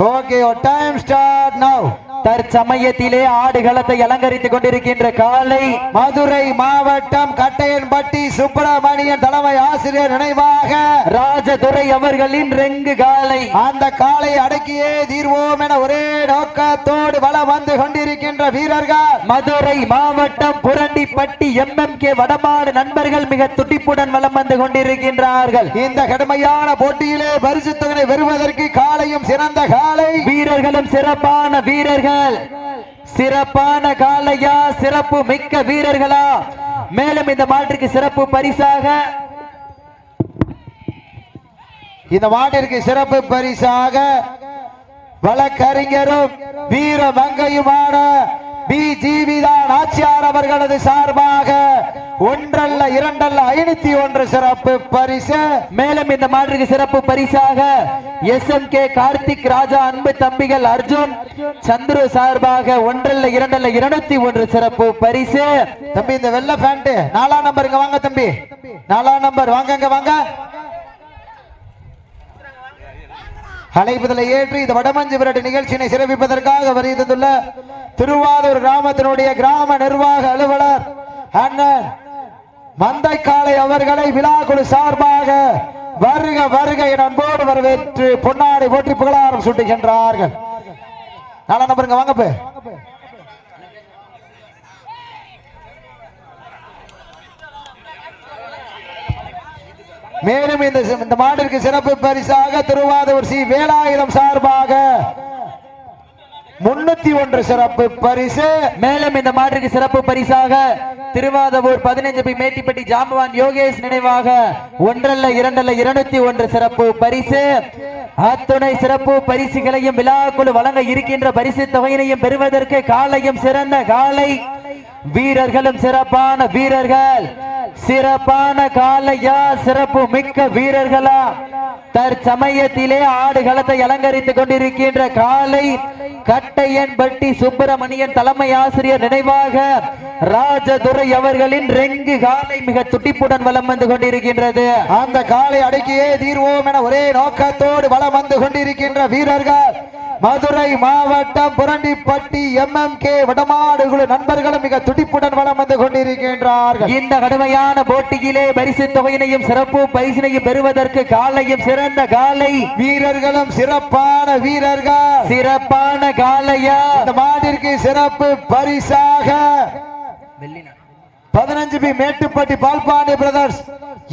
Okay, your time start now. தற்சமயத்திலே ஆடுகளத்தை அலங்கரித்துக் கொண்டிருக்கின்ற காலை மதுரை மாவட்டம் கட்டையன்பட்டி சுப்பிரமணியன் தலைமை ஆசிரியர் நினைவாக ராஜதுரை அவர்களின் ரெங்கு காலை. அந்த காலை அடக்கியே தீர்வோம் என ஒரே நோக்கத்தோடு வலம் வந்து கொண்டிருக்கின்ற வீரர்கள். மதுரை மாவட்டம் புரண்டிப்பட்டி எம் கே வடமாடு நண்பர்கள் மிக துடிப்புடன் வலம் வந்து கொண்டிருக்கின்றார்கள். இந்த கடுமையான போட்டியிலே பரிசு தொகை பெறுவதற்கு காலையும் சிறந்த காலை. வீரர்களும் சிறப்பான வீரர்கள் சிறப்பான காலையா சிறப்பு மிக்க வீரர்களா? மேலும் இந்த மாட்டிற்கு சிறப்பு பரிசாக இந்த மாட்டிற்கு சிறப்பு பரிசாக வழக்கறிஞரும் வீர மங்கையுமான பி ஜீவிதான் ஆட்சியார் அவர்களது சார்பாக ஒன்றல்ல இரண்டல்ல ஐநூத்தி ஒன்று சிறப்பு பரிசு. மேலும் இந்த மாற்றுக்கு சிறப்பு பரிசாக S M K Karthik Raja அன்பு தம்பிகள் அர்ஜுன் சந்துரு சார்பாக ஒன்றல்ல இரண்டல்ல இருநூத்தி ஒன்று சிறப்பு பரிசு. தம்பி இந்த வெள்ளை பேண்ட் நாலாம் நம்பர் இங்க வாங்க தம்பி. நாலாம் நம்பர் வாங்க இங்க வாங்க. அழைப்புதலை ஏற்று இந்த வடமஞ்சு விரட்டு நிகழ்ச்சியினை சிறப்பிப்பதற்காக வருகின்றுள்ள திருவாரூர் கிராமத்தினுடைய கிராம நிர்வாக அலுவலர் அண்ணன் மந்தைக்காலை அவர்களை விழாக்குழு சார்பாக வருக வருக என அன்போடு வரவேற்று பொன்னாடி போற்றி புகழாரம் சுட்டுகின்றார்கள். நல்லா நம்பருங்க வாங்க மேலும் இந்த இந்த மாட்டிற்கு சிறப்பு பரிசாக திருவாதூர் சி வேலாயுதம் சார்பாக முன்னூத்தி ஒன்று சிறப்பு பரிசு. மேலும் இந்த மாற்றுக்கு சிறப்பு பரிசாக திருவாதவூர் பதினைஞ்சு பி மேட்டிப்பட்டி ஜாம்பவான் யோகேஷ் நினைவாக ஒன்றல்ல இரண்டல்ல இருநூத்தி ஒன்று சிறப்பு பரிசு. அத்துணை சிறப்பு பரிசுகளையும் விழாக்குழு வழங்க இருக்கின்ற பரிசு தொகையினையும் பெறுவதற்கு காலையும் சிறந்த காலை. வீரர்களும் சிறப்பான வீரர்கள். சிறப்பான காலையா சிறப்பு மிக்க வீரர்களா. தற்சமயத்திலே ஆடுகளத்தை அலங்கரித்துக் கொண்டிருக்கின்ற காலை கட்டையன்பட்டி சுப்பிரமணியன் தலைமை ஆசிரியர் நினைவாக ராஜதுரை அவர்களின் ரெங்கு காலை மிக துடிப்புடன் வலம் வந்து கொண்டிருக்கின்றது. அந்த காலை அடக்கியே தீர்வோம் என ஒரே நோக்கத்தோடு வலம் வந்து கொண்டிருக்கின்ற வீரர்கள். மதுரை மாவட்டம் புரண்டிப்பட்டி எம் கே வடமாடுகுழு நண்பர்களும் மிக துடிப்புடன் வலம் வந்து கொண்டிருக்கின்றார்கள். இந்த கடுமையான போட்டியிலே பரிசு தொகையினையும் சிறப்பு பரிசினையும் பெறுவதற்கு காலையும் சிறந்த காலை. வீரர்களும் சிறப்பான வீரர்கள். சிறப்பான காலையா? இந்த மாட்டிற்கு சிறப்பு பரிசாக. பதினஞ்சு பி மேட்டுப்பட்டி பால்பாண்டி பிரதர்ஸ்.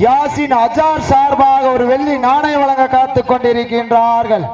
யாசின் அஜார் சார்பாக ஒரு வெள்ளி நாணயம் வழங்க காத்துக் கொண்டிருக்கின்றார்கள்.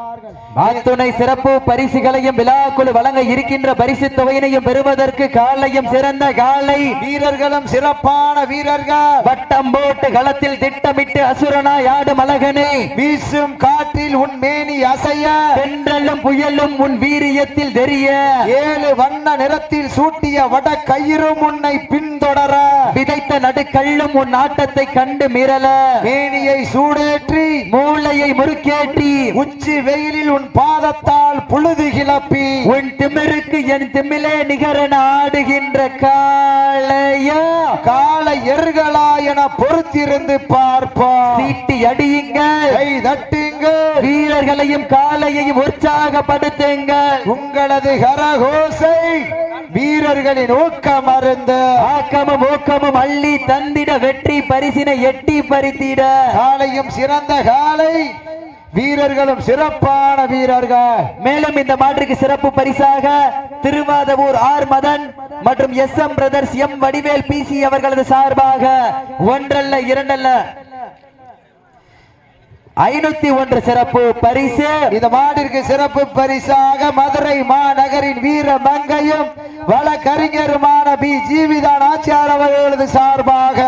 அத்துணை சிறப்பு பரிசுகளையும் விழாக்குழு வழங்க இருக்கின்ற பரிசு தொகையினையும் பெறுவதற்கு காலையும் சிறந்த காலை. வீரர்களும் சிறப்பான வீரர்கள். வட்டம் போட்டு களத்தில் திட்டமிட்டு அசுரனாய் ஆடும் அழகனே. வீசும் காற்றில் உன் மேனி அசைய. தென்றலும் புயலும் உன் வீரியத்தில் தெரிய. ஏழு வண்ண நிறத்தில் சூட்டிய வட கயிறும் உன்னை பின்தொடர. விதைத்த நடுக்கல்லும் உன் ஆட்டத்தை கண்டு மிரள மேனியை சூடேற்றி மூளையை முறுக்கேற்றி. உச்சி வெயிலில் உன் பாதத்தால் புழுதி கிளப்பி. உன் திமிருக்கு என் திமிலே நிகரன ஆடுகின்ற காளையா. கால எருகளா என பொறுத்திருந்து பார்ப்போம் சீட்டி அடியுங்க கை தட்டுங்க வீரர்களையும் காலையையும் உற்சாகப்படுத்துங்கள். உங்களது கரகோசை வீரர்களின் ஊக்கம் அருந்து. ஆக்கமும் ஊக்கமும் அள்ளி தந்திட வெற்றி பரிசினை எட்டி பறித்திட. காலையும் சிறந்த காலை. வீரர்களும் சிறப்பான வீரர்கள். மேலும் இந்த மாற்றுக்கு சிறப்பு பரிசாக திருவாதவூர் ஆர் மதன் மற்றும் S M brothers M Vadivel PC அவர்களது சார்பாக ஒன்றல்ல இரண்டல்ல ஐநூத்தி ஒன்று சிறப்பு பரிசு. இந்த மாடிற்கு சிறப்பு பரிசாக மதுரை மாநகரின் வீர மங்கையும் வழக்கறிஞருமான பி. ஜீவிதான் ஆட்சியாளர் அவர்களது சார்பாக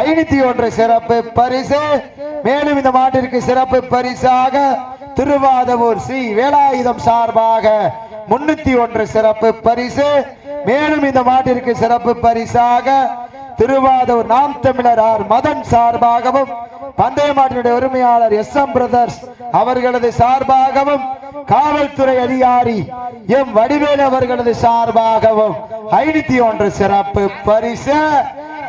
ஐநூத்தி ஒன்று சிறப்பு பரிசு. மேலும் இந்த மாட்டிற்கு சிறப்பு பரிசாக திருவாதவூர் ஸ்ரீ வேலாயுதம் சார்பாக முன்னூத்தி ஒன்று சிறப்பு பரிசு. மேலும் இந்த மாட்டிற்கு சிறப்பு பரிசாக திருவாதூர் நாம் தமிழர் ஆர் மதன் சார்பாகவும் பந்தயமாட்டினுடைய உரிமையாளர் எஸ் எம் பிரதர்ஸ் அவர்களது சார்பாகவும் காவல்துறை அதிகாரி எம் வடிவேல் அவர்களது சார்பாகவும் ஐநூத்தி ஒன்று சிறப்பு பரிசு.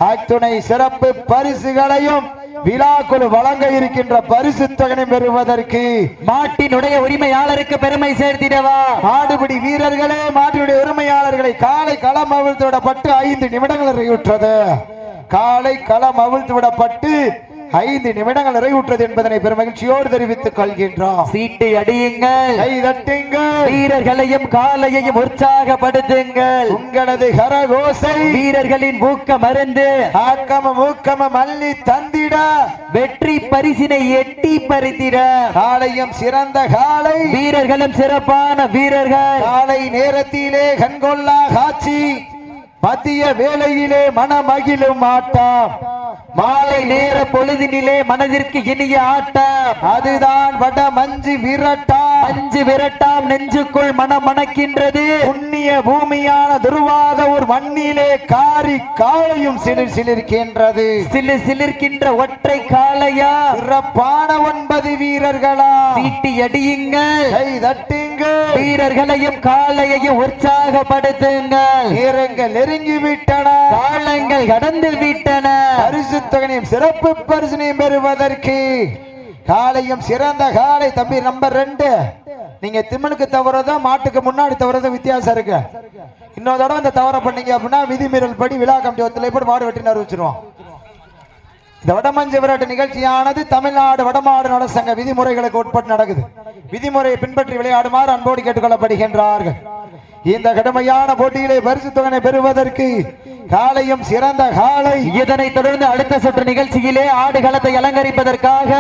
அத்துணை சிறப்பு பரிசுகளையும் விழாக்குழு வழங்க இருக்கின்ற பரிசு தொகனை பெறுவதற்கு மாட்டினுடைய உரிமையாளருக்கு பெருமை சேர்த்திடவா? மாடுபிடி வீரர்களே மாட்டினுடைய உரிமையாளர்களை காலை களம் அவிழ்த்து விடப்பட்டு ஐந்து நிமிடங்கள் நிறைவுற்றது. காலை களம் அவிழ்த்து விடப்பட்டு ஐந்து நிமிடங்கள் நிறைவுற்றது என்பதனை பெருமகிழ்ச்சியோடு தெரிவித்துக் கொள்கின்றோம். சீட்டை அடியுங்கள். கை தட்டுங்கள். வீரர்களையும் காலையையும் உற்சாகப்படுத்துங்கள். உங்களது கரகோசை வீரர்களின் ஊக்க மருந்து. ஆக்கம மூக்கம மல்லி தந்திட. வெற்றி பரிசினை எட்டி பறித்திட. காலையும் சிறந்த காலை. வீரர்களும் சிறப்பான வீரர்கள். காலை நேரத்திலே கண்கொள்ளா காட்சி. மதிய வேளையிலே மனமகிழும் ஆட்டம். மாலை நேர பொழுதினிலே மனதிற்கு இனிய ஆட்டம். அதுதான் வட மஞ்சு விரட்டா அஞ்சு விரட்டாம் நெஞ்சுக்குள் மனம் மணக்கின்றது புண்ணிய பூமியான துருவாத ஒரு மண்ணிலே காரி காலையும் சிலிர் சிலிர்க்கின்றது. சிலு சிலிர்க்கின்ற ஒற்றை காளையா? சிறப்பான ஒன்பது வீரர்களா? சீட்டி அடியுங்கள். கை தட்டுங்கள். வீரர்களையும் காளையையும் உற்சாகப்படுத்துங்கள் நேரங்கள் நெருங்கி விட்டன. காலங்கள் கடந்து விட்டன. பரிசு தொகையும் சிறப்பு பரிசனையும் பெறுவதற்கு. காலையும் சிறந்த காலை தம்பி நம்பர் ரெண்டு. நீங்க திம்மனுக்கு தவறதும் மாட்டுக்கு முன்னாடி தவறதும் வித்தியாசம் இருக்கு. இன்னொரு தடவை இந்த தவறை பண்ணீங்க அப்படின்னா விதிமீறல் படி விழா கமிட்டி ஒத்துழைப்பு மாடு வெட்டின்னு அறிவிச்சிருவோம் இந்த வடமஞ்சு விரட்டு நிகழ்ச்சியானது தமிழ்நாடு வடமாடு நலசங்க விதிமுறைகளுக்கு உட்பட்டு நடக்குது. விதிமுறையை பின்பற்றி விளையாடுமாறு அன்போடு கேட்டுக்கொள்ளப்படுகின்றார்கள். இந்த கடுமையான போட்டியிலே பரிசு தொகனை பெறுவதற்கு காலையும் சிறந்த காலை. இதனைத் தொடர்ந்து அடுத்த சுற்று நிகழ்ச்சியிலே ஆடுகளத்தை அலங்கரிப்பதற்காக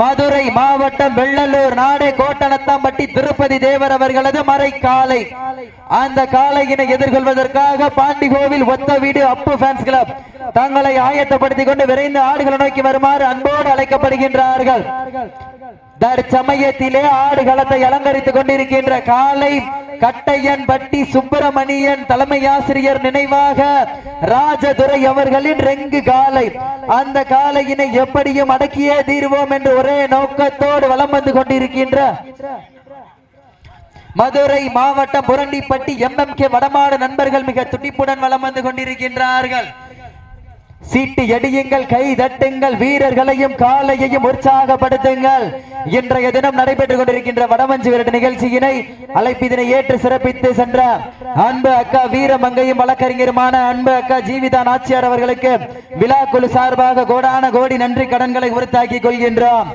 மதுரை மாவட்டம் வெள்ளலூர் நாடு கோட்டனத்தாம்பட்டி திருப்பதி தேவர் அவர்களது மறை காலை அந்த காளையினை எதிர்கொள்வதற்காக பாண்டிகோவில் ஒத்த வீடு அப்பு ஃபேன்ஸ் கிளப் தங்களை ஆயத்தப்படுத்திக் கொண்டு விரைந்து ஆடுகளை நோக்கி வருமாறு அன்போடு அழைக்கப்படுகின்றார்கள். தற்சமயத்திலே ஆடுகளத்தை அலங்கரித்துக் கொண்டிருக்கின்ற காலை கட்டையன் பட்டி சுப்பிரமணியன் தலைமை ஆசிரியர் நினைவாக ராஜதுரை அவர்களின் ரெங்கு காலை. அந்த காலையினை எப்படியும் அடக்கியே தீர்வோம் என்று ஒரே நோக்கத்தோடு வலம் வந்து கொண்டிருக்கின்ற மதுரை மாவட்டம் புரண்டிப்பட்டி கே வடமாடு நண்பர்கள் மிக துடிப்புடன் வலம் வந்து கொண்டிருக்கின்றார்கள். சீட்டு எடியுங்கள் கை தட்டுங்கள் வீரர்களையும் காலையையும் உற்சாகப்படுத்துங்கள். இன்றைய தினம் நடைபெற்றுக் கொண்டிருக்கின்ற வடமஞ்சு விரட்டு நிகழ்ச்சியினை அழைப்பிதனை ஏற்று சிறப்பித்து சென்ற அன்பு அக்கா வீரமங்கையும் வழக்கறிஞருமான அன்பு அக்கா ஜீவிதா நாச்சியார் அவர்களுக்கு விழா குழு சார்பாக கோடான கோடி நன்றி கடன்களை உறுத்தாக்கிக் கொள்கின்றோம்.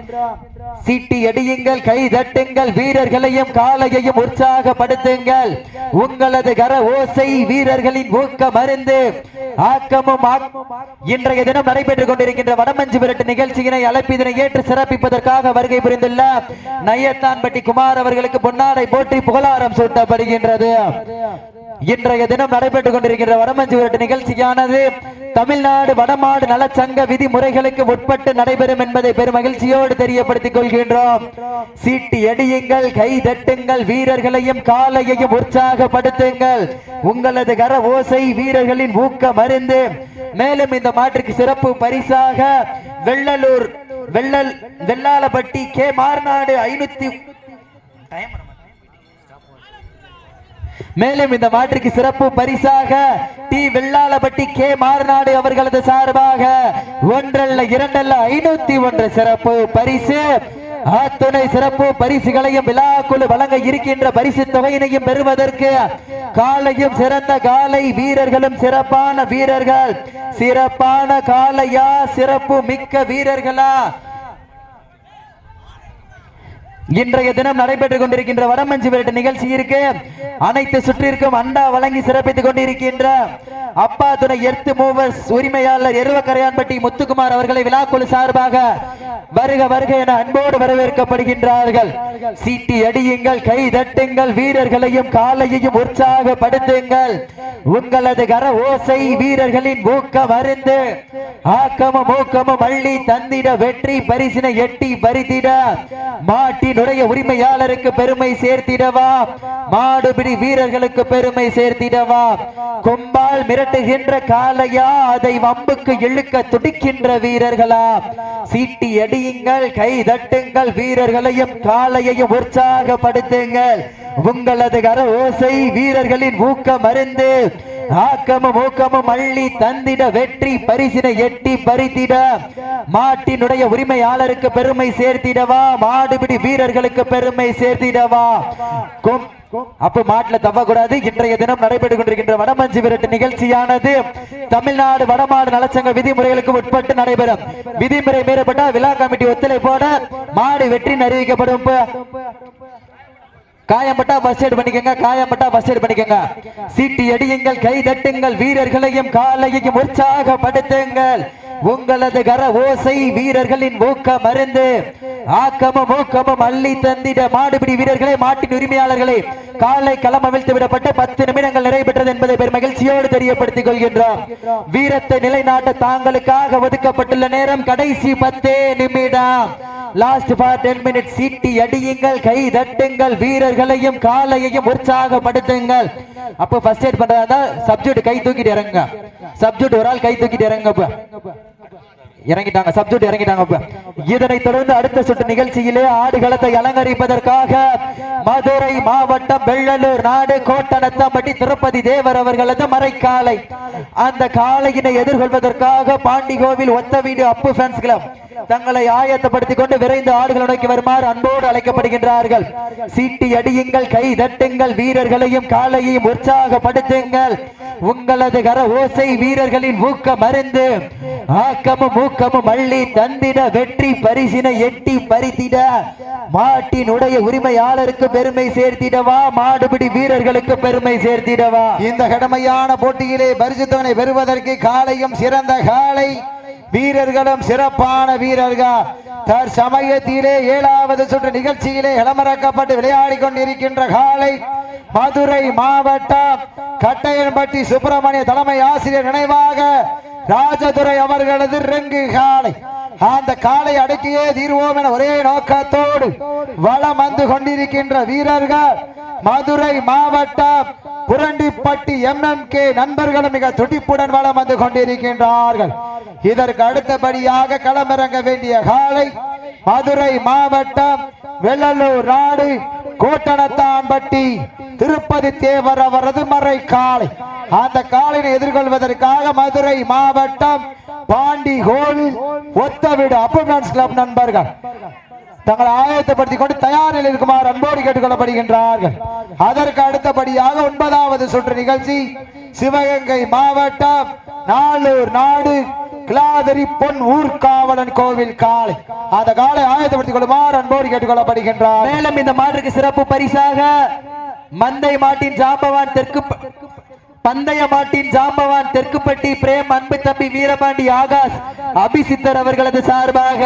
சீட்டி எடியுங்கள் கை தட்டுங்கள் வீரர்களையும் காலையையும் உற்சாகப்படுத்துங்கள். உங்களது கர ஓசை வீரர்களின் ஊக்க மருந்து ஆக்கமும் ஆக்- இன்றைய தினம் நடைபெற்றுக் கொண்டிருக்கின்ற வடமஞ்சு விரட்டு நிகழ்ச்சியினை அழைப்பிதனை ஏற்று சிறப்பிப்பதற்காக வருகை புரிந்துள்ள நையத்தான்பட்டி குமார் அவர்களுக்கு பொன்னாடை போற்றி புகழாரம் சூட்டப்படுகின்றது. இன்றைய தினம் நடைபெற்றுக் கொண்டிருக்கிற வடமஞ்சு விரட்டு நிகழ்ச்சியானது தமிழ்நாடு வடமாடு நலச்சங்க விதிமுறைகளுக்கு உட்பட்டு நடைபெறும் என்பதை பெரும் மகிழ்ச்சியோடு தெரியப்படுத்திக் கொள்கின்றோம். சீட்டு எடியுங்கள் கை தட்டுங்கள் வீரர்களையும் காலையையும் உற்சாகப்படுத்துங்கள். உங்களது கர ஓசை வீரர்களின் ஊக்க மருந்து. மேலும் இந்த மாற்றுக்கு சிறப்பு பரிசாக வெள்ளலூர் வெள்ளல் வெள்ளாலப்பட்டி கே மார்நாடு ஐநூத்தி மேலும் இந்த மாற்றுக்கு சிறப்பு பரிசாக டி. வெள்ளாளப்பட்டி கே. மாறுநாடு அவர்களது சார்பாக ஒன்றல்ல இரண்டல்ல ஐநூத்தி ஒன்று சிறப்பு பரிசு. அத்துணை சிறப்பு பரிசுகளையும் விழாக்குழு வழங்க இருக்கின்ற பரிசு தொகையினையும் பெறுவதற்கு காலையும் சிறந்த காலை வீரர்களும் சிறப்பான வீரர்கள். சிறப்பான காலையா? சிறப்பு மிக்க வீரர்களா? இன்றைய தினம் நடைபெற்றுக் கொண்டிருக்கின்ற வடமஞ்சி விரட்டு நிகழ்ச்சி இருக்கு. அனைத்து சுற்றிற்கும் அண்டா வழங்கி சிறப்பித்துக் கொண்டிருக்கின்ற அப்பா துணை எர்த்து மூவர்ஸ் உரிமையாளர் எருவக்கரையான்பட்டி முத்துக்குமார் அவர்களை விழாக்குழு சார்பாக வருக வருக என அன்போடு வரவேற்கப்படுகின்றார்கள். சீட்டி அடியுங்கள் கை தட்டுங்கள் வீரர்களையும் காலையையும் உற்சாகப்படுத்துங்கள். உங்களது கர ஓசை வீரர்களின் ஊக்கம் அருந்து ஆக்கமும் ஊக்கமும் அள்ளி தந்திட வெற்றி பரிசினை எட்டி பறித்திட. மாட்டினுடைய உரிமையாளருக்கு பெருமை சேர்த்திடவா? மாடுபிடி வீரர்களுக்கு பெருமை சேர்த்திடவா? கொம்பால் மிர மிரட்டுகின்ற காலையா அதை வம்புக்கு இழுக்க துடிக்கின்ற வீரர்களா? சீட்டி அடியுங்கள் கை தட்டுங்கள் வீரர்களையும் காலையையும் உற்சாகப்படுத்துங்கள். உங்களது கர ஓசை வீரர்களின் ஊக்கம் மருந்து. ஆக்கமும் ஊக்கமும் அள்ளி தந்திட வெற்றி பரிசினை எட்டி பறித்திட. மாட்டினுடைய உரிமையாளருக்கு பெருமை சேர்த்திடவா? மாடுபிடி வீரர்களுக்கு பெருமை சேர்த்திடவா? அப்ப மாட்டுல தவக்கூடாது. இன்றைய தினம் நடைபெற்றுக் கொண்டிருக்கின்ற வடமஞ்சு விரட்டு நிகழ்ச்சியானது தமிழ்நாடு வடமாடு நலச்சங்க விதிமுறைகளுக்கு உட்பட்டு நடைபெறும். விதிமுறை மீறப்பட்ட விழா கமிட்டி ஒத்துழைப்போட மாடு வெற்றி அறிவிக்கப்படும். காயம்பட்டா பஸ் எய்ட் பண்ணிக்கங்க. காயம்பட்டா பஸ் எய்ட் பண்ணிக்கங்க. சீட்டி அடியுங்கள் கை தட்டுங்கள் வீரர்களையும் காலையையும் உற்சாகப்படுத்துங்கள். உங்களது கர ஓசை வீரர்களின் மூக்க மருந்து. ஆக்கமும் ஊக்கமும் அள்ளி தந்திட மாடுபிடி வீரர்களே மாட்டின் உரிமையாளர்களே காலை களம் அவிழ்த்து விடப்பட்டு பத்து நிமிடங்கள் நிறைவேற்றது என்பதை பெரும் மகிழ்ச்சியோடு தெரியப்படுத்திக் கொள்கின்றோம். வீரத்தை நிலைநாட்ட தாங்களுக்காக ஒதுக்கப்பட்டுள்ள நேரம் கடைசி பத்தே நிமிடம். லாஸ்ட் ஃபார் டென் மினிட்ஸ் சீட்டி அடியுங்கள் கை தட்டுங்கள் வீரர்களையும் காலையையும் உற்சாகப்படுத்துங்கள். அப்போ ஃபர்ஸ்ட் எய்ட் பண்றதா சப்ஜெக்ட் கை தூக்கிட்டு இறங்குங்க. சப்ஜெக்ட் ஒரு ஆள் கை தூக்கிட்டு இறங்கப்ப இறங்கிட்டாங்க சப்ஜூட் இறங்கிட்டாங்க இதனை தொடர்ந்து அடுத்த சுற்று நிகழ்ச்சியிலே ஆடுகளத்தை அலங்கரிப்பதற்காக மதுரை மாவட்டம் வெள்ளலூர் நாடு கோட்டனத்தம்பட்டி திருப்பதி தேவர் அவர்களது மறைக்காலை. அந்த காளையினை எதிர்கொள்வதற்காக பாண்டிகோவில் ஒத்த வீடு அப்பு ஃபேன்ஸ் கிளப் தங்களை ஆயத்தப்படுத்திக் கொண்டு விரைந்து ஆடுகள் நோக்கி வருமாறு அன்போடு அழைக்கப்படுகின்றார்கள். சீட்டி அடியுங்கள் கை தட்டுங்கள் வீரர்களையும் காலையையும் உற்சாகப்படுத்துங்கள். உங்களது கர ஓசை வீரர்களின் ஊக்க மருந்து. ஆக்கமும் ஊக்கமும் அள்ளி தந்திட வெற்றி பரிசினை எட்டி பறித்திட. மாட்டினுடைய உரிமையாளருக்கு பெருமை சேர்த்திடவா மாடுபிடி வீரர்களுக்கு பெருமை சேர்த்திடவா இந்த கடமையான போட்டியிலே பரிசுத்தவனை பெறுவதற்கு காலையும் சிறந்த காலை வீரர்களும் சிறப்பான வீரர்கள். தற்சமயத்திலே ஏழாவது சுற்று நிகழ்ச்சியிலே இளமறக்கப்பட்டு விளையாடி கொண்டிருக்கின்ற காலை மதுரை மாவட்டம் கட்டையன்பட்டி சுப்பிரமணிய தலைமை ஆசிரியர் நினைவாக ராஜதுரை அவர்களது ரெங்கு காலை. அந்த காலை அடக்கியே தீர்வோம் என ஒரே நோக்கத்தோடு வளம் வந்து கொண்டிருக்கின்ற வீரர்கள் மதுரை மாவட்டம் புரண்டிப்பட்டி எம்எம்கே நண்பர்களும் மிக துடிப்புடன் வளம் வந்து கொண்டிருக்கின்றார்கள். இதற்கு அடுத்தபடியாக களமிறங்க வேண்டிய காலை மதுரை மாவட்டம் வெள்ளலூர் நாடு கோட்டணத்தான்பட்டி திருப்பதி தேவர் அவரது மறை காலை அந்த காலினை எதிர்கொள்வதற்காக மதுரை மாவட்டம் பாண்டி கோவில் ஒத்தவிடு அப்பமெண்ட்ஸ் கிளப் நண்பர்கள். தங்களை ஆயத்தப்படுத்திக் கொண்டு தயாரில் இருக்குமாறு அன்போடு கேட்டுக்கொள்ளப்படுகின்றார்கள். அதற்கு அடுத்தபடியாக ஒன்பதாவது சுற்று நிகழ்ச்சி சிவகங்கை மாவட்டம் நாளூர் நாடு கிளாதரி பொன் ஊர்காவலன் கோவில் காலை அந்த காலை ஆயத்தப்படுத்திக் கொள்ளுமாறு அன்போடு கேட்டுக்கொள்ளப்படுகின்றார். மேலும் இந்த மாட்டுக்கு சிறப்பு பரிசாக மந்தை மாட்டின் ஜாம்பவான் தெற்கு ப- பந்தய மாட்டின் ஜாம்பவான் தெற்குப்பட்டி பிரேம் அன்பு தம்பி வீரபாண்டி ஆகாஷ் அபிசித்தர் அவர்களது சார்பாக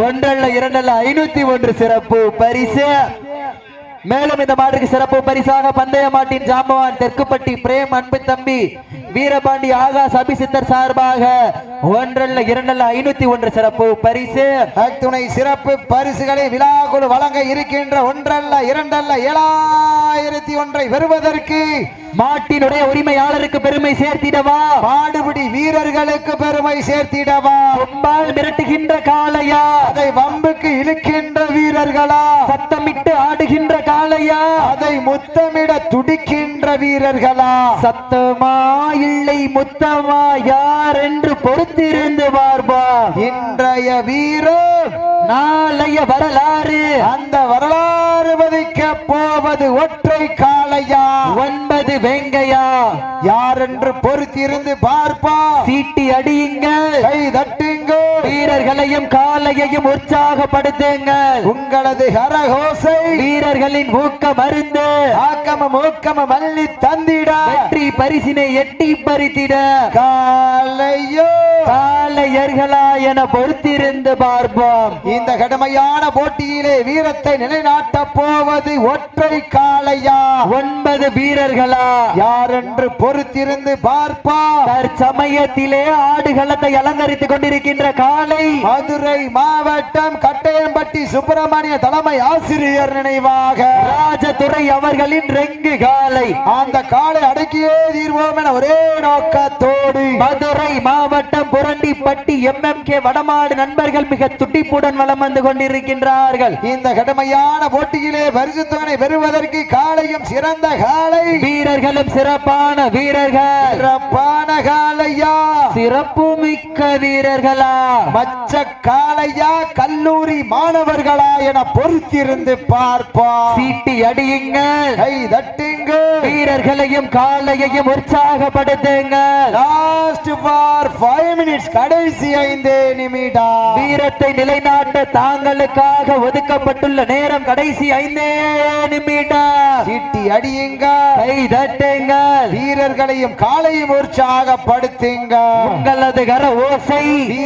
ஒன்றல்ல இரண்டல்ல ஐநூத்தி ஒன்று சிறப்பு பரிசு. மேலும் இந்த மாட்டுக்கு சிறப்பு பரிசாக பந்தய மாட்டின் ஜாம்பவான் தெற்குப்பட்டி பிரேம் அன்பு தம்பி வீரபாண்டி ஆகாஷ் அபிசித்தர் சார்பாக ஒன்றல்ல இரண்டல்ல ஐநூத்தி ஒன்று சிறப்பு பரிசு. துணை சிறப்பு பரிசுகளை விழாக்குழு வழங்க இருக்கின்ற ஒன்றல்ல இரண்டல்ல ஏழாயிரத்தி ஒன்றை பெறுவதற்கு மாட்டினுடைய உரிமையாளருக்கு பெருமை சேர்த்திடவா? மாடுபிடி வீரர்களுக்கு பெருமை சேர்த்திடவா? கொம்பால் மிரட்டுகின்ற காளையா? அதை வம்புக்கு இழுக்கின்ற வீரர்களா? சத்தமிட்டு ஆடுகின்ற காளையா? அதை முத்தமிட துடிக்கின்ற வீரர்களா? சத்தமா இல்லை முத்தமா யார் என்று பொறுத்திருந்து பார்ப்பா. இன்றைய வீரர் நாளைய வரலாறு. அந்த வரலாறு வதிக்க போவது ஒற்றை காளையா? ஒன்பது வெங்கையா? யார் என்று பொறுத்திருந்து பார்ப்பா. சீட்டி அடியுங்கள். கை தட்டுங்கள் வீரர்களையும் காளையையும் உற்சாகப்படுத்துங்கள். உங்களது ஹரகோசை வீரர்களின் ஊக்க மருந்து ஆக்கமும் ஊக்கமும் அள்ளி தந்திட. வெற்றி பரிசினை எட்டி பறித்திட. காலையோ காளையர்களா என பொறுத்திருந்து பார்ப்போம். இந்த கடுமையான போட்டியிலே வீரத்தை நிலைநாட்ட போவது ஒற்றை காளையா? ஒன்பது வீரர்களா? யார் என்று பொறுத்திருந்து பார்ப்பா தற்சமயத்திலே ஆடுகளத்தை அலங்கரித்துக் கொண்டிருக்கின்ற காளை மதுரை மாவட்டம் கட்டையம்பட்டி சுப்பிரமணிய தலைமை ஆசிரியர் நினைவாக. ராஜதுரை அவர்களின் ரெங்கு காளை அந்த காலை அடக்கியே தீர்வோம் என ஒரே நோக்கத்தோடு. மதுரை மாவட்டம் புரண்டிப்பட்டி எம்எம்கே வடமாடு நண்பர்கள் மிக துடிப்புடன் வலம் வந்து கொண்டிருக்கின்றார்கள். இந்த கடுமையான போட்டியிலே பரிசுத்தவனை பெறுவதற்கு காலையும் சிறந்த சிறந்த காலை. வீரர்களும் சிறப்பான வீரர்கள். சிறப்பான காலையா? சிறப்பு மிக்க வீரர்களா மச்ச காளையா கல்லூரி மாணவர்களா என பொறுத்திருந்து பார்ப்போம். சீட்டி அடியுங்கள் கை தட்டுங்க. வீரர்களையும் காலையையும் உற்சாகப்படுத்துங்க. லாஸ்ட் ஃபார் ஃபைவ் மினிட்ஸ் கடைசி ஐந்து நிமிடம். வீரத்தை நிலைநாட்ட தாங்களுக்காக ஒதுக்கப்பட்டுள்ள நேரம் கடைசி ஐந்தே நிமிடம். சீட்டி அடியுங்க. கை தட்டுங்கள் வீரர்களையும் காலையும் உற்சாகப்படுத்துங்க. உங்களது கர ஓசை.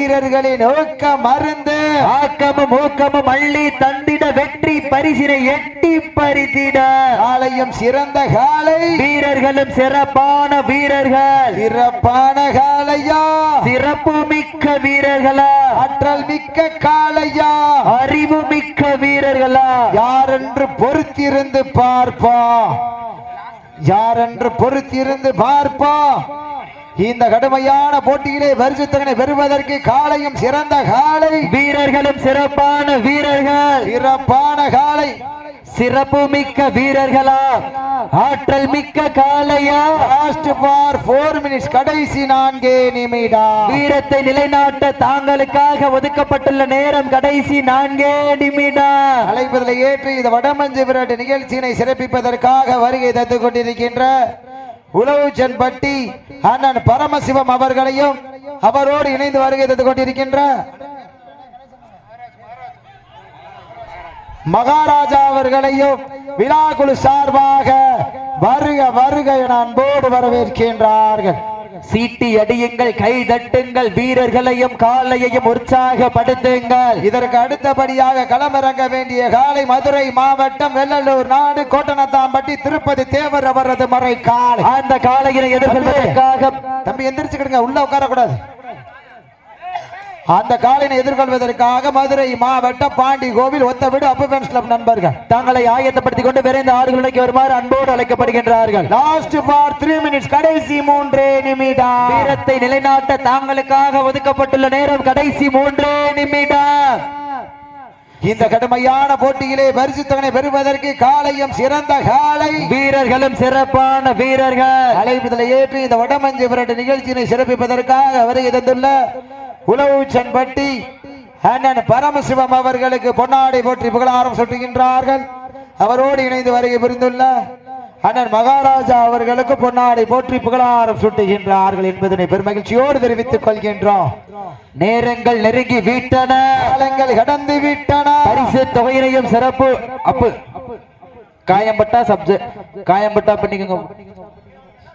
வீரர்களின் ஊக்க மருந்து ஆக்கமும் ஊக்கமும் அள்ளி தந்திட வெற்றி பரிசினை எட்டி பறித்திட. காலையும் சிறந்த காலை. வீரர்களும் சிறப்பான வீரர்கள். சிறப்பான காலையா. சிறப்பு மிக்க வீரர்களா. ஆற்றல் மிக்க காலையா. அறிவு மிக்க வீரர்களா. யாரென்று பொறுத்திருந்து பார்ப்பா. யாரென்று பொறுத்திருந்து பார்ப்பா. இந்த கடுமையான போட்டியிலே பரிசுத்தகனை பெறுவதற்கு காளையும் சிறந்த காளை வீரர்களும் சிறப்பான வீரர்கள். சிறப்பான காளை சிறப்பு மிக்க வீரர்களா? ஆற்றல் மிக்க காளையா லாஸ்ட் ஃபார் ஃபோர் மினிட்ஸ் கடைசி நான்கே நிமிடம். வீரத்தை நிலைநாட்ட தாங்களுக்காக ஒதுக்கப்பட்டுள்ள நேரம் கடைசி நான்கே நிமிடம். அழைப்பதில் ஏற்று இந்த வடமஞ்சு விரட்டு நிகழ்ச்சியினை சிறப்பிப்பதற்காக வருகை தந்து கொண்டிருக்கின்ற உழவுச்சன்பட்டி அண்ணன் பரமசிவம் அவர்களையும் அவரோடு இணைந்து வருகை தந்து கொண்டிருக்கின்ற மகாராஜா அவர்களையும் விழாக்குழு சார்பாக வருக வருக என அன்போடு வரவேற்கின்றார்கள். சீட்டி அடியுங்கள் கை தட்டுங்கள் வீரர்களையும் காலையையும் உற்சாகப்படுத்துங்கள். இதற்கு அடுத்தபடியாக களமிறங்க வேண்டிய காலை மதுரை மாவட்டம் வெள்ளலூர் நாடு கோட்டனத்தாம்பட்டி திருப்பதி தேவர் அவரது மறை காலை அந்த காலையினை எதிர்கொள்வதற்காக தம்பி எந்திரிச்சுக்கிடுங்க உள்ள உட்காரக்கூடாது. அந்த காலையினை எதிர்கொள்வதற்காக மதுரை மாவட்டம் பாண்டி கோவில் ஒத்த வீடு அப்பு ஃபேன்ஸ் கிளப் நண்பர்கள். தங்களை ஆயத்தப்படுத்திக் கொண்டு விரைந்து ஆடுகளுக்கு வருமாறு அன்போடு அழைக்கப்படுகின்றார்கள். லாஸ்ட் ஃபார் த்ரீ மினிட்ஸ் கடைசி மூன்றே நிமிடம். வீரத்தை நிலைநாட்ட தாங்களுக்காக ஒதுக்கப்பட்டுள்ள நேரம் கடைசி மூன்றே நிமிடம். இந்த கடுமையான போட்டியிலே பரிசுத்தவனை பெறுவதற்கு காலையும் சிறந்த காலை வீரர்களும் சிறப்பான வீரர்கள். அழைப்புதலை ஏற்று இந்த வடமஞ்சு விரட்டு நிகழ்ச்சியினை சிறப்பிப்பதற்காக வருகை தந்துள்ள உளவுச்சன்பட்டி அண்ணன் பரமசிவம் அவர்களுக்கு பொன்னாடை போற்றி புகழாரம் சுட்டுகின்றார்கள். அவரோடு இணைந்து வருகை புரிந்துள்ள அண்ணன் மகாராஜா அவர்களுக்கு பொன்னாடை போற்றி புகழாரம் சுட்டுகின்றார்கள் என்பதனை பெருமகிழ்ச்சியோடு தெரிவித்துக் கொள்கின்றோம். நேரங்கள் நெருங்கி விட்டன. காலங்கள் கடந்து விட்டன. பரிசு தொகையினையும் சிறப்பு. அப்பு. காயம்பட்டா சப்ஜெக்ட் காயம்பட்டா பண்ணிக்கோங்க.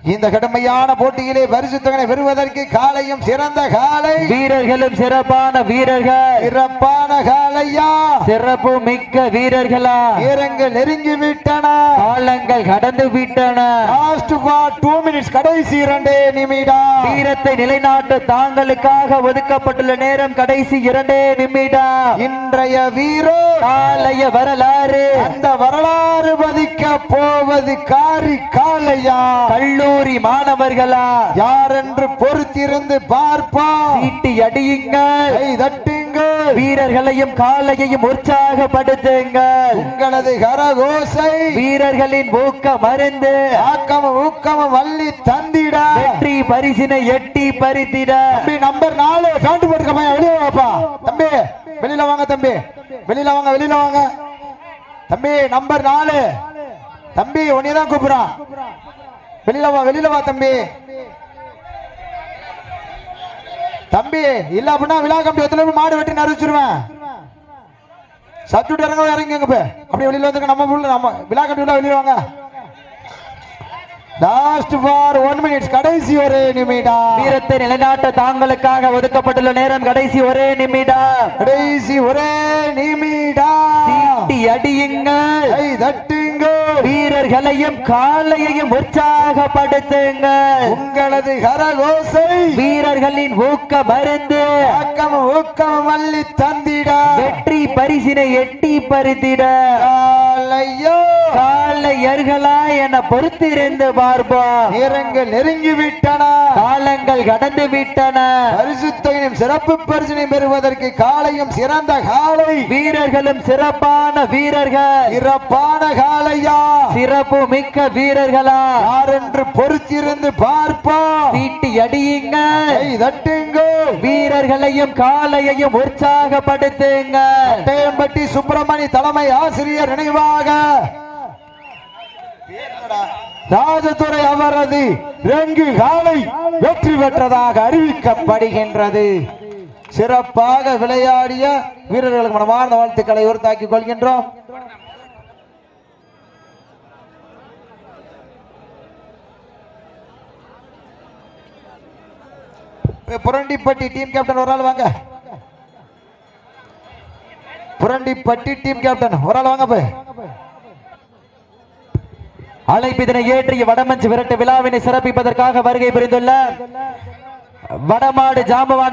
இந்த கடுமையான போட்டியிலே பரிசுத்தகனை பெறுவதற்கு காலையும் சிறந்த காலை. வீரர்களும் சிறப்பான வீரர்கள். சிறப்பான காலையா? சிறப்பு மிக்க வீரர்களா? நேரங்கள் நெருங்கி விட்டன. காலங்கள் கடந்து விட்டன. லாஸ்ட் ஃபார் டூ மினிட்ஸ் கடைசி இரண்டே நிமிடம். வீரத்தை நிலைநாட்ட தாங்களுக்காக ஒதுக்கப்பட்டுள்ள நேரம் கடைசி இரண்டே நிமிடம். இன்றைய வீரோ காலைய வரலாறு. அந்த வரலாறு பதிக்க போவது காரி காலையா? கல்லூரி மாணவர்களா? யாரென்று பொறுத்திருந்து பார்ப்போம். சீட்டி அடியுங்கள். தட்டுங்கள். வீரர்களையும் காலையையும் உற்சாகப்படுத்துங்கள். உங்களது கரகோசை. வீரர்களின் ஊக்க மருந்து. ஆக்கமும் ஊக்கமும் வள்ளி தந்திட. வெற்றி பரிசினை எட்டி பறித்திட. நம்பர் நாலு. பேண்ட் போட்டுக்க பையன் வெளியே வாப்பா. தம்பி. வெளியில வாங்க தம்பி. வெளியில வாங்க வெளியில வாங்க. தம்பி நம்பர் நாலு. தம்பி உன்னைய தான் கூப்பிடுறான். வெளியில வா வெளியில வா தம்பி. தம்பி இல்ல அப்படின்னா விழா கம்பி எத்தனை மாடு வெட்டி நறுச்சிருவேன். சப்ஜெக்ட் இறங்க இறங்குங்க அப்படி வெளியில வந்து நம்ம உள்ள நம்ம விழா கம்பி உள்ள வெளியில வாங்க. லாஸ்ட் ஃபார் ஒன் மினிட்ஸ் கடைசி ஒரு நிமிடம். வீரத்தை நிலைநாட்ட தாங்களுக்காக ஒதுக்கப்பட்டுள்ள நேரம் கடைசி ஒரே நிமிடம். கடைசி ஒரே நிமிடம். அடியுங்கள். தட்டுங்க வீரர்களையும் காலையையும் உற்சாகப்படுத்துங்கள். உங்களது கரகோசை. வீரர்களின் ஊக்க மருந்து. ஆக்கம் ஊக்கம் வள்ளி தந்திட. வெற்றி பரிசினை எட்டி பறித்திட. காலையோ காளையர்களா என பொறுத்திருந்து பார்ப்போம் நேரங்கள் நெருங்கி விட்டன. காலங்கள் கடந்து விட்டன. பரிசுத்தையும் சிறப்பு பரிசினை பெறுவதற்கு காலையும் சிறந்த காலை. வீரர்களும் சிறப்பான வீரர்கள். சிறப்பான காலையா? சிறப்பு மிக்க வீரர்களா? யாரென்று பொறுத்திருந்து பார்ப்போம் சீட்டி அடியுங்க. கை தட்டுங்கள் வீரர்களையும் காளையையும் உற்சாகப்படுத்துங்க. தேம்பட்டி சுப்பிரமணி தலைமை ஆசிரியர் நினைவாக. ராஜதுரை அவரது ரெங்கு காலை வெற்றி பெற்றதாக அறிவிக்கப்படுகின்றது. சிறப்பாக விளையாடிய வீரர்களுக்கு மனமார்ந்த வாழ்த்துக்களை உறுத்தாக்கிக் கொள்கின்றோம். புரண்டிப்பட்டி டீம் கேப்டன் ஒரு ஆள் வாங்க. புரண்டிப்பட்டி டீம் கேப்டன் ஒரு ஆள் வாங்க போய். அழைப்பிதனை ஏற்றிய வடமஞ்சு விரட்டு விழாவினை சிறப்பிப்பதற்காக வருகை புரிந்துள்ள வடமாடு ஜாம்பவான்